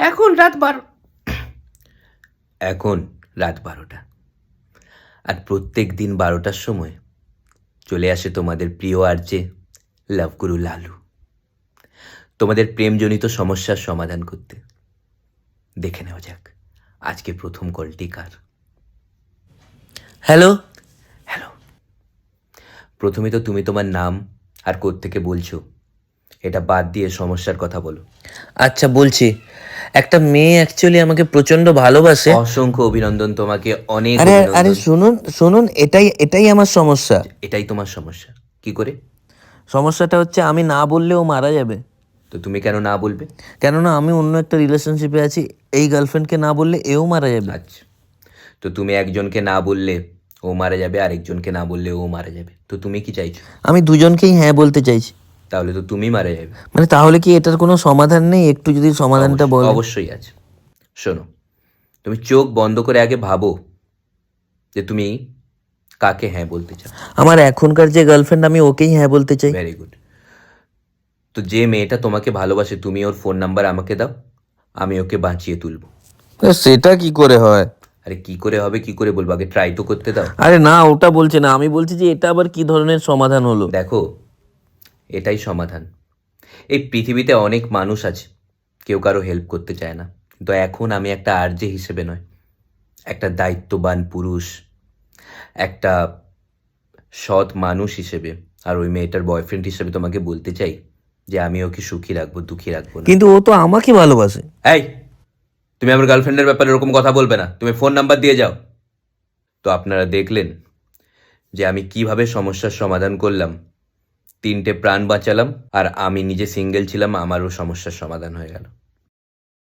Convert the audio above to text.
এখন রাত বারো এখন রাত বারোটা। আর প্রত্যেক দিন বারোটার সময় চলে আসে তোমাদের প্রিয় আর্যে লাভগুরু লালু। তোমাদের প্রেমজনিত সমস্যার সমাধান করতে। দেখে নেওয়া যাক আজকে প্রথম কলটি কার। হ্যালো? হ্যালো। প্রথমে তো তুমি তোমার নাম আর থেকে বলছো? এটা বাদ দিয়ে সমস্যার কথা বলো আচ্ছা বলছি একটা মেয়ে অ্যাকচুয়ালি আমাকে প্রচণ্ড ভালোবাসে। অসংখ্য অভিনন্দন তোমাকে অনেক আরে আরে শুনুন শুনুন এটাই এটাই আমার সমস্যা। এটাই তোমার সমস্যা। কি করে? সমস্যাটা হচ্ছে আমি না বললে ও মারা যাবে। তো তুমি কেন না বলবে? কেননা আমি অন্য একটা রিলেশনশিপে আছি এই গার্লফ্রেন্ডকে না বললে এও মারা যাবে। আচ্ছা তো তুমি একজনকে না বললে ও মারা যাবে আরেকজনকে না বললে ও মারা যাবে। তো তুমি কি চাইছো? আমি দুজনকেই হ্যাঁ বলতে চাইছি। তাহলে তো তুমি মারা যাবে। মানে তাহলে কি এটার কোনো সমাধান নেই? একটু যদি সমাধানটা বল অবশ্যই আছে। শোনো তুমি চোখ বন্ধ করে আগে ভাবো যে তুমি কাকে হ্যাঁ বলতে চাও। আমার এখনকার যে গার্লফ্রেন্ড আমি ওকেই হ্যাঁ বলতে চাই। ভেরি গুড তো যে মেয়েটা তোমাকে ভালোবাসে তুমি ওর ফোন নাম্বার আমাকে দাও আমি ওকে বাঁচিয়ে তুলবো। সেটা কি করে হয়? আরে কি করে হবে কি করে বলব? আগে ট্রাই তো করতে দাও। আরে না ওটা বলছে না। আমি বলছি যে এটা আবার কি ধরনের সমাধান হলো? দেখো এটাই সমাধান। এই পৃথিবীতে অনেক মানুষ আছে কেউ কারও হেল্প করতে চায় না। তো এখন আমি একটা আর্যে হিসেবে নয় একটা দায়িত্ববান পুরুষ একটা সৎ মানুষ হিসেবে। আর ওই মেয়েটার বয়ফ্রেন্ড হিসেবে তোমাকে বলতে চাই যে আমি ওকে সুখী রাখব দুঃখী রাখব কিন্তু ও তো আমাকে ভালোবাসে। এই তুমি আমার গার্লফ্রেন্ডের ব্যাপারে এরকম কথা বলবে না। তুমি ফোন নাম্বার দিয়ে যাও। তো আপনারা দেখলেন যে আমি কীভাবে সমস্যার সমাধান করলাম। তিনটে প্রাণ বাঁচালাম আর আমি নিজে সিঙ্গেল ছিলাম আমারও সমস্যার সমাধান হয়ে গেল।